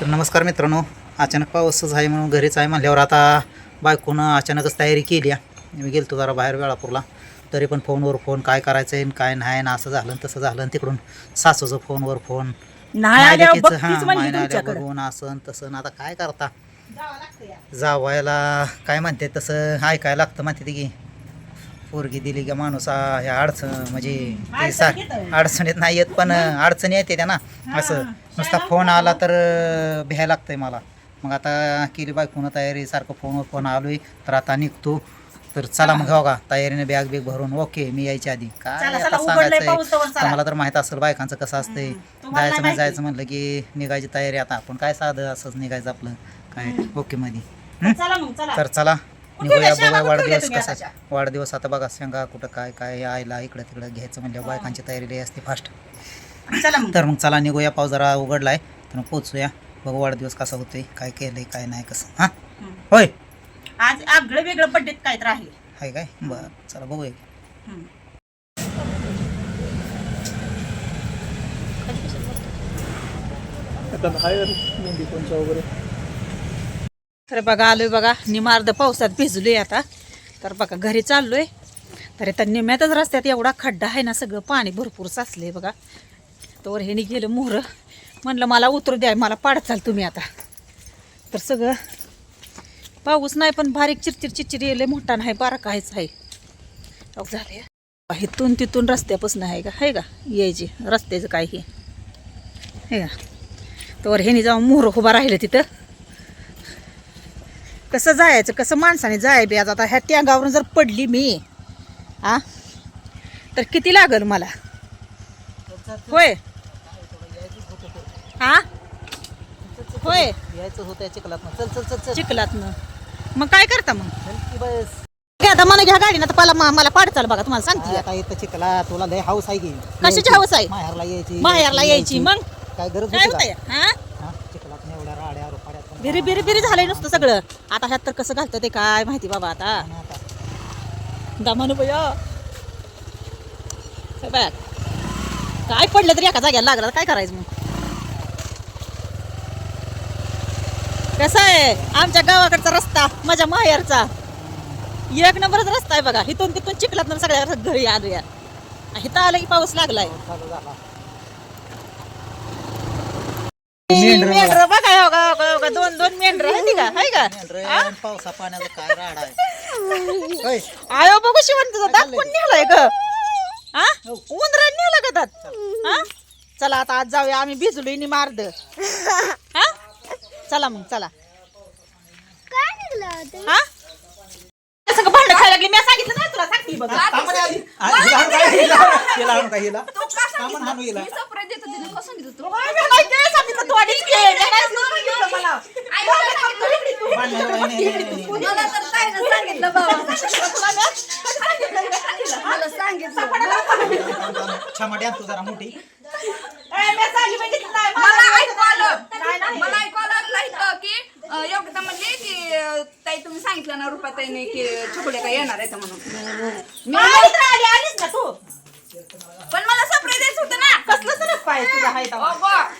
तर नमस्कार मित्रांनो अचानक पाऊसच आहे म्हणून घरीच आहे म्हणल्यावर आता बायकोनं अचानकच तयारी केली आहे. मी गेलतो जरा बाहेर वेळापूरला तरी पण फोनवर फोन काय करायचं आहे काय नाही ना असं झालं तसं झालं तिकडून सासूचं फोनवर फोन. हां, बघून असं तसं आता काय करता? जावायला काय म्हणते तसं ऐकायला लागतं म्हणते की. पोरगी दिली का माणूस आ, ह्या अडचण म्हणजे ते सा अडचणीत नाही येत पण अडचणी येते त्या ना असं नुसता फोन आला तर अं, भ्यायला लागतंय मला. मग आता केली बायकोनं तयारी सारखं फोनवर फोन आलोय तर आता निघतो. तर चला मग हो. का तयारीने बॅग बिग भरून. ओके मी यायच्या आधी. काय चला, आता पाऊस तोवर चला. तुम्हाला तर माहीत असेल बायकांचं कसं असतंय. तुम्हाला जायचं नाही जायचं म्हणलं की निघायची तयारी. आता आपण काय साधं असंच निघायचं आपलं. काय? ओके मध्ये चला मग चला. तर चला. निघूया वाढदिवस कसा? वाढदिवस आता बघा शेंगा कुठं काय काय आयला इकडं तिकडं घ्यायचं म्हणजे बायकांची तयारी लई असते फास्ट चला मग. तर मग चला निघूया पाऊस जरा उघडलाय तर मग पोचूया. बघू वाढदिवस कसा होतोय काय केलंय काय नाही कसं. हां. होय. आज आगळं वेगळं बड्डेत काय तर आहे. हाय काय? बरं चला बघूया हम्म. तर बघा आलोय बघा निमार्द पावसात भिजलोय आता. तर बघा घरी चाललोय. तर आता निम्यातच रस्त्यात एवढा खड्डा आहे ना सगळं पाणी भरपूर साचलंय बघा. तर हे गेलं मोहरं. म्हणलं मला उतरू द्या मला पाडचाल तुम्ही आता. तर सगळं पाऊस नाही पण बारीक चिरचिर चिरचिर येले मोठा नाही बारका आहेच आहे. झाले इथून तिथून रस्त्यापासून आहे का? आहे का? यायची रस्त्याचं काय हे? हे का? तर ह्यानी जाऊन मोहरं उभा राहिलं तिथं. कसं जायचं कसं माणसाने जाय बी आज? आता ह्या टँगावरून जर पडली मी आ? तर किती लागल मला? होय. हा होय. यायचं होतं चिखलात चल चल चल चिखलातनं. मग काय करता मग? बस आता मला घ्या गाडी ना तर मला मला पाड चाल बघा तुम्हाला सांगते आता. इथं चिखला तुला लय हाऊस आहे की. कशाची हौस आहे? माहेरला यायची माहेरला यायची मग? काय गरज काय होती होत का? हा हा, चिखलात एवढ्या राड्या रुपाड्या पण बिरी बिरी बिरी झालंय नुसतं सगळं. आता ह्यात तर कसं घालतं ते काय माहिती बाबा आता. दमानु बघ. काय पडलं तरी एका जाग्याला लागला काय करायचं मग? कसा आहे? आमच्या गावाकडचा रस्ता माझ्या माहेरचा. एक नंबरच रस्ता आहे बघा. इथून तिथून चिखलात सगळ्या घरी आलोया. इथं आलं की पाऊस लागलाय. मेंढर बघा. दोन मेंढर आहे का? हाय का? पावसा पाण्याचा काय राड आहे? होय. आयो बघू शिवंत दात कोण नेलाय ग? हा? उंदरा नेला का दात? हा? चला आता आज जाऊया आम्ही भिजलोय नि मारद हा? चला मग चला. हा? सगळं भांडण खायला लागली. मी सांगितलं नाही तुला सांगते बघ. तांबड्या आली. आ, हिला आणू काय? हिला. आणू. हिला? आणू काय? हिला? तांबड हाणू हिला. मी नाही ते सांगितलं. मी नाही नाही, नाही. मला तर ताईनं सांगितलं बाबा. मला सांगितलं छमाटी आण तू जरा मोठी. ए, मी सांगितलं नाही. मला ऐकू आलं. नाही, नाही. मला ऐकू आलं असलं इथं की अं, योगिता म्हणली की अं, ताई तुम्ही सांगितलं ना रुपा ताईने की छोकडे काय येणार आहे म्हणून. आलीस ना तू? पण मला सरप्राईज द्यायचं होतं ना. कसलं तर पाय तुझा हाय तेव्हा. अगं,